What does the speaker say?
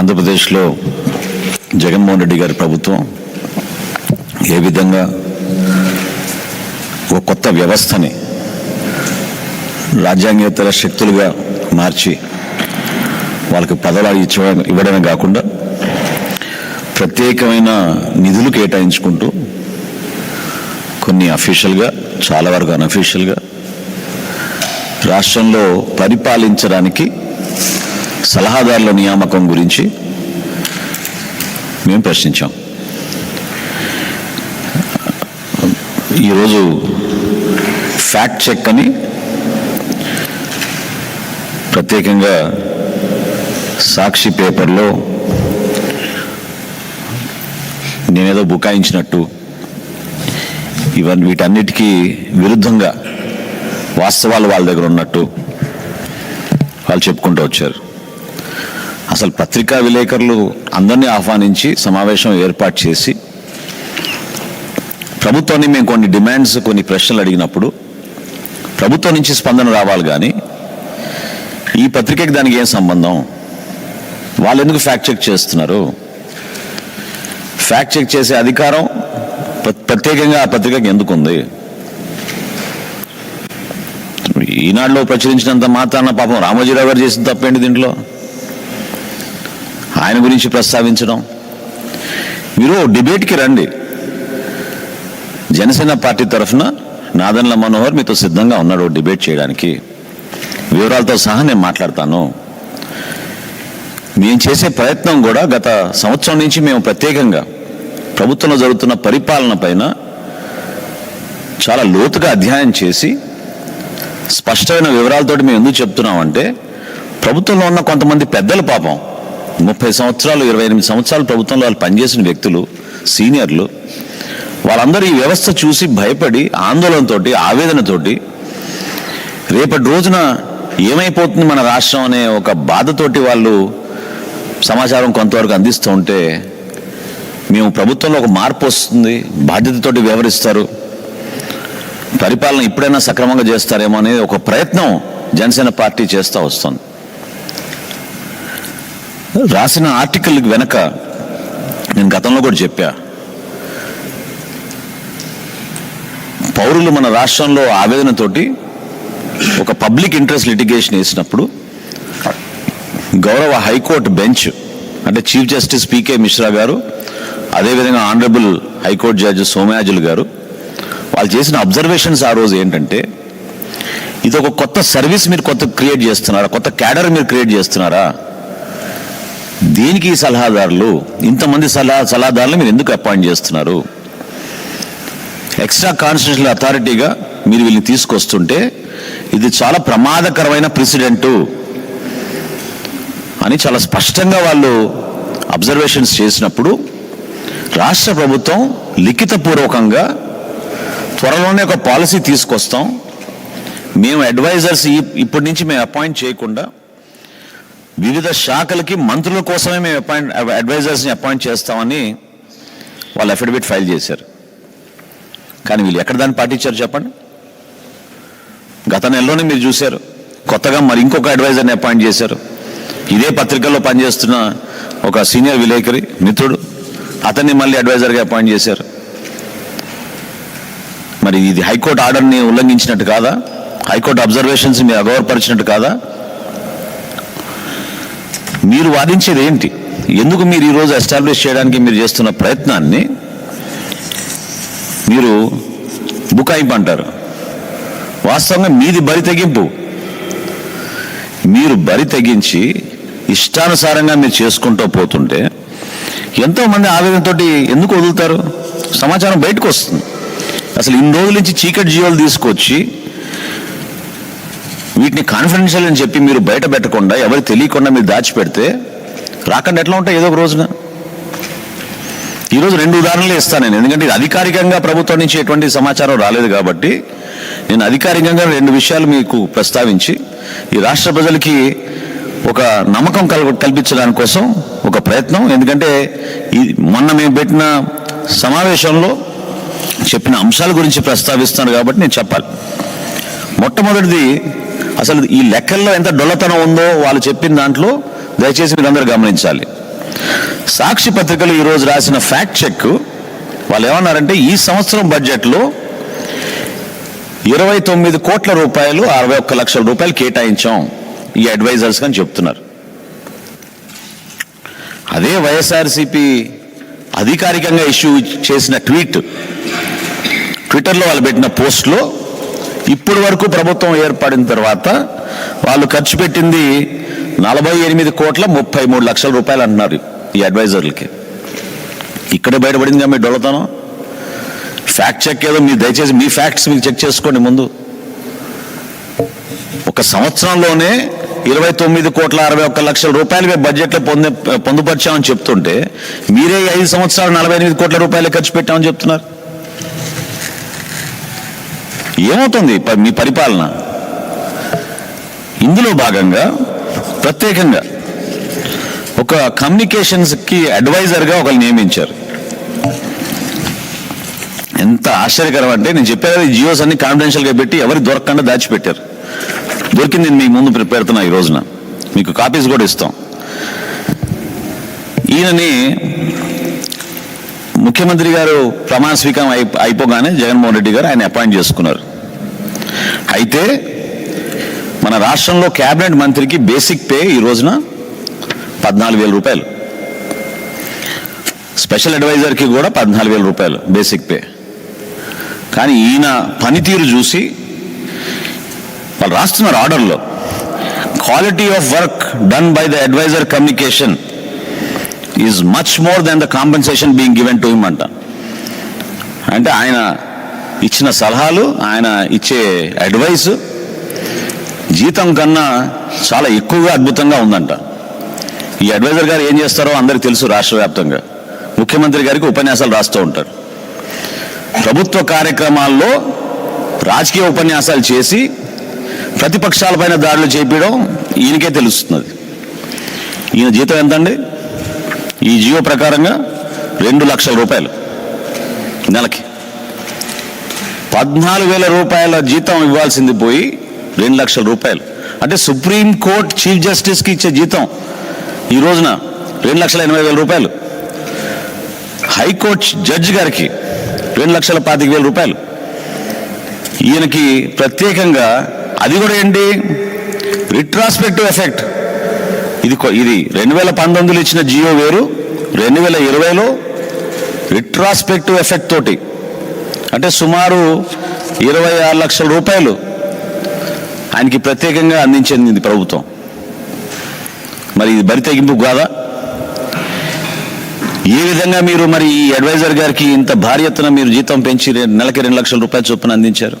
ఆంధ్రప్రదేశ్లో జగన్మోహన్ రెడ్డి గారి ప్రభుత్వం ఏ విధంగా ఒక కొత్త వ్యవస్థని రాజ్యాంగేతర శక్తులుగా మార్చి వాళ్ళకి పదవులు ఇచ్చడం ఇవ్వడమే కాకుండా ప్రత్యేకమైన నిధులు కేటాయించుకుంటూ కొన్ని అఫీషియల్గా చాలా వరకు అన్అఫీషియల్గా రాష్ట్రంలో పరిపాలించడానికి సలహాదారుల నియామకం గురించి మేము ప్రశ్నించాం. ఈరోజు ఫ్యాక్ట్ చెక్ అని ప్రత్యేకంగా సాక్షి పేపర్లో నేనేదో బుకాయించినట్టు ఇవన్నీ వీటన్నిటికీ విరుద్ధంగా వాస్తవాలు వాళ్ళ దగ్గర ఉన్నట్టు వాళ్ళు చెప్పుకుంటూ వచ్చారు. అసలు పత్రికా విలేకరులు అందరినీ ఆహ్వానించి సమావేశం ఏర్పాటు చేసి ప్రభుత్వాన్ని మేము కొన్ని డిమాండ్స్ కొన్ని ప్రశ్నలు అడిగినప్పుడు ప్రభుత్వం నుంచి స్పందన రావాలి కానీ ఈ పత్రికకి దానికి ఏం సంబంధం? వాళ్ళు ఎందుకు ఫ్యాక్ట్ చెక్ చేస్తున్నారు? ఫ్యాక్ట్ చెక్ చేసే అధికారం ప్ర- ప్రత్యేకంగా ఆ పత్రికకి ఎందుకు ఉంది? ఈనాడులో ప్రచురించినంత మాత్రాన పాపం రామోజీరావు గారు చేసిన తప్పేంటి దీంట్లో? ఆయన గురించి ప్రస్తావించడం. మీరు డిబేట్కి రండి. జనసేన పార్టీ తరఫున నాదన్ల మనోహర్ మీతో సిద్ధంగా ఉన్నాడు డిబేట్ చేయడానికి. వివరాలతో సహా నేను మాట్లాడతాను. మేము చేసే ప్రయత్నం కూడా గత సంవత్సరం నుంచి మేము ప్రత్యేకంగా ప్రభుత్వంలో జరుగుతున్న పరిపాలన పైన చాలా లోతుగా అధ్యయనం చేసి స్పష్టమైన వివరాలతోటి మేము ఎందుకు చెప్తున్నామంటే ప్రభుత్వంలో ఉన్న కొంతమంది పెద్దల పాపం. ముప్పై సంవత్సరాలు ఇరవై ఎనిమిది సంవత్సరాలు ప్రభుత్వంలో వాళ్ళు పనిచేసిన వ్యక్తులు సీనియర్లు వాళ్ళందరూ ఈ వ్యవస్థ చూసి భయపడి ఆందోళనతోటి ఆవేదనతోటి రేపటి రోజున ఏమైపోతుంది మన రాష్ట్రం అనే ఒక బాధతోటి వాళ్ళు సమాచారం కొంతవరకు అందిస్తూ ఉంటే మేము ప్రభుత్వంలో ఒక మార్పు వస్తుంది బాధ్యతతోటి వ్యవహరిస్తారు పరిపాలన ఇప్పుడైనా సక్రమంగా చేస్తారేమో అనేది ఒక ప్రయత్నం జనసేన పార్టీ చేస్తూ వస్తుంది. రాసిన ఆర్టికల్ వెనక నేను గతంలో కూడా చెప్పా. పౌరులు మన రాష్ట్రంలో ఆవేదనతోటి ఒక పబ్లిక్ ఇంట్రెస్ట్ లిటిగేషన్ వేసినప్పుడు గౌరవ హైకోర్టు బెంచ్ అంటే చీఫ్ జస్టిస్ పీకే మిశ్రా గారు అదేవిధంగా ఆనరబుల్ హైకోర్టు జడ్జి సోమయాజులు గారు వాళ్ళు చేసిన అబ్జర్వేషన్స్ ఆ రోజు ఏంటంటే ఇది ఒక కొత్త సర్వీస్ మీరు కొత్త క్రియేట్ చేస్తున్నారా కొత్త క్యాడర్ మీరు క్రియేట్ చేస్తున్నారా దేనికి సలహాదారులు ఇంతమంది సలహా సలహాదారులు మీరు ఎందుకు అపాయింట్ చేస్తున్నారు? ఎక్స్ట్రా కాన్స్టిట్యూషనల్ అథారిటీగా మీరు వీళ్ళని తీసుకొస్తుంటే ఇది చాలా ప్రమాదకరమైన ప్రెసిడెంటు అని చాలా స్పష్టంగా వాళ్ళు అబ్జర్వేషన్స్ చేసినప్పుడు రాష్ట్ర ప్రభుత్వం లిఖితపూర్వకంగా త్వరలోనే ఒక పాలసీ తీసుకొస్తాం. మేము అడ్వైజర్స్ ఇప్పటి నుంచి మేము అపాయింట్ చేయకుండా వివిధ శాఖలకి మంత్రుల కోసమే మేము అపాయింట్ అడ్వైజర్స్ని అపాయింట్ చేస్తామని వాళ్ళు అఫిడవిట్ ఫైల్ చేశారు. కానీ వీళ్ళు ఎక్కడ దాన్ని పాటించారు చెప్పండి? గత నెలలోనే మీరు చూశారు. కొత్తగా మరి ఇంకొక అడ్వైజర్ని అపాయింట్ చేశారు. ఇదే పత్రికల్లో పనిచేస్తున్న ఒక సీనియర్ విలేకరి మిత్రుడు అతన్ని మళ్ళీ అడ్వైజర్గా అపాయింట్ చేశారు. మరి ఇది హైకోర్టు ఆర్డర్ని ఉల్లంఘించినట్టు కాదా? హైకోర్టు అబ్జర్వేషన్స్ మీరు అగౌరపరిచినట్టు కాదా? మీరు వాదించేది ఏంటి? ఎందుకు మీరు ఈరోజు ఎస్టాబ్లిష్ చేయడానికి మీరు చేస్తున్న ప్రయత్నాన్ని మీరు బుకాయింపు అంటారు? వాస్తవంగా మీది బరి తెగింపు. మీరు బరి తెగించి ఇష్టానుసారంగా మీరు చేసుకుంటూ పోతుంటే ఎంతో మంది ఆవేదనతోటి ఎందుకు వదులుతారు? సమాచారం బయటకు వస్తుంది. అసలు ఇన్ని రోజుల నుంచి చీకటి జీవాలు తీసుకొచ్చి వీటిని కాన్ఫిడెన్షియల్ అని చెప్పి మీరు బయట పెట్టకుండా ఎవరికి తెలియకుండా మీరు దాచిపెడితే రాకుండా ఎట్లా ఉంటాయి? ఏదో ఒక రోజున. ఈరోజు రెండు ఉదాహరణలు ఇస్తాను నేను. ఎందుకంటే ఇది అధికారికంగా ప్రభుత్వం నుంచి ఎటువంటి సమాచారం రాలేదు కాబట్టి నేను అధికారికంగా రెండు విషయాలు మీకు ప్రస్తావించి ఈ రాష్ట్ర ప్రజలకి ఒక నమ్మకం కల్ కల్పించడానికి కోసం ఒక ప్రయత్నం. ఎందుకంటే ఈ మొన్న మేము పెట్టిన సమావేశంలో చెప్పిన అంశాల గురించి ప్రస్తావిస్తాను కాబట్టి నేను చెప్పాలి. మొట్టమొదటిది అసలు ఈ లెక్కల్లో ఎంత డొల్లతనం ఉందో వాళ్ళు చెప్పిన దాంట్లో దయచేసి మీరందరూ గమనించాలి. సాక్షి పత్రికలు ఈరోజు రాసిన ఫ్యాక్ట్ చెక్ వాళ్ళు ఏమన్నారంటే ఈ సంవత్సరం బడ్జెట్లో ఇరవై తొమ్మిది కోట్ల రూపాయలు అరవై ఒక్క లక్షల రూపాయలు కేటాయించాం ఈ అడ్వైజర్స్ అని చెప్తున్నారు. అదే వైఎస్ఆర్సిపి అధికారికంగా ఇష్యూ చేసిన ట్వీట్ ట్విట్టర్లో వాళ్ళు పెట్టిన పోస్ట్లో ఇప్పటి వరకు ప్రభుత్వం ఏర్పడిన తర్వాత వాళ్ళు ఖర్చు పెట్టింది నలభై ఎనిమిది కోట్ల ముప్పై మూడు లక్షల రూపాయలు అంటున్నారు ఈ అడ్వైజర్లకి. ఇక్కడే బయటపడింది మీ డొలతనం ఫ్యాక్ట్ చెక్ ఏదో మీరు దయచేసి మీ ఫ్యాక్ట్స్ మీరు చెక్ చేసుకోండి ముందు. ఒక సంవత్సరంలోనే ఇరవై తొమ్మిది కోట్ల అరవై ఒక్క లక్షల రూపాయలు మేము బడ్జెట్లో పొందే పొందుపరిచామని చెప్తుంటే మీరే ఐదు సంవత్సరాలు నలభై ఎనిమిది కోట్ల రూపాయలు ఖర్చు పెట్టామని చెప్తున్నారు. ఏమవుతుంది? మీ పరిపాలన? ఇందులో భాగంగా ప్రత్యేకంగా ఒక కమ్యూనికేషన్స్కి అడ్వైజర్గా ఒకరు నియమించారు. ఎంత ఆశ్చర్యకరం అంటే నేను చెప్పాను కదా, జియోస్ అన్ని కాన్ఫిడెన్షియల్గా పెట్టి ఎవరు దొరకకుండా దాచిపెట్టారు. దొరికింది నేను మీ ముందు పెడుతున్నా ఈ రోజున. మీకు కాపీస్ కూడా ఇస్తాం. ఈయనని ముఖ్యమంత్రి గారు ప్రమాణ స్వీకారం అయి అయిపోగానే జగన్మోహన్ రెడ్డి గారు ఆయన అపాయింట్ చేసుకున్నారు. అయితే మన రాష్ట్రంలో క్యాబినెట్ మంత్రికి బేసిక్ పే ఈ రోజున పద్నాలుగు వేల రూపాయలు. స్పెషల్ అడ్వైజర్కి కూడా పద్నాలుగు వేల రూపాయలు బేసిక్ పే. కానీ ఈయన పనితీరు చూసి వాళ్ళు రాస్తున్నారు ఆర్డర్లో. Quality of work done by the advisor communication is much more then the compensation being given to him అంట. అంటే ఆయన ఇచ్చిన సలహాలు ఆయన ఇచ్చే అడ్వైస్ జీతం కన్నా చాలా ఎక్కువగా అద్భుతంగా ఉందంట. ఈ అడ్వైజర్ గారు ఏం చేస్తారో అందరికీ తెలుసు రాష్ట్ర వ్యాప్తంగా. ముఖ్యమంత్రి గారికి ఉపన్యాసాలు రాస్తూ ఉంటారు. ప్రభుత్వ కార్యక్రమాల్లో రాజకీయ ఉపన్యాసాలు చేసి ప్రతిపక్షాలపైన దాడులు చేపించడం ఈయనకే తెలుస్తున్నది. ఈయన జీతం ఎంతండి? ఈ జియో ప్రకారంగా రెండు లక్షల రూపాయలు నెలకి. పద్నాలుగు వేల రూపాయల జీతం ఇవ్వాల్సింది పోయి రెండు లక్షల రూపాయలు. అంటే సుప్రీం కోర్ట్ చీఫ్ జస్టిస్కి ఇచ్చే జీతం ఈ రోజున రెండు లక్షల ఎనభై వేల రూపాయలు. హైకోర్టు జడ్జి గారికి రెండు లక్షల పాతిక వేల రూపాయలు. ఈయనకి ప్రత్యేకంగా అది కూడా ఏంటి? రిట్రాస్పెక్టివ్ ఎఫెక్ట్ ఇది ఇది రెండు వేల పంతొమ్మిదిలో ఇచ్చిన జియో వేరు రెండు వేల ఇరవైలో రిట్రాస్పెక్టివ్ ఎఫెక్ట్ తోటి. అంటే సుమారు ఇరవై ఆరు లక్షల రూపాయలు ఆయనకి ప్రత్యేకంగా అందించింది ప్రభుత్వం. మరి ఇది బరి తెగింపు కాదా? ఏ విధంగా మీరు మరి ఈ అడ్వైజర్ గారికి ఇంత భారీ ఎత్తున మీరు జీతం పెంచి నెలకి రెండు లక్షల రూపాయల చొప్పున అందించారు?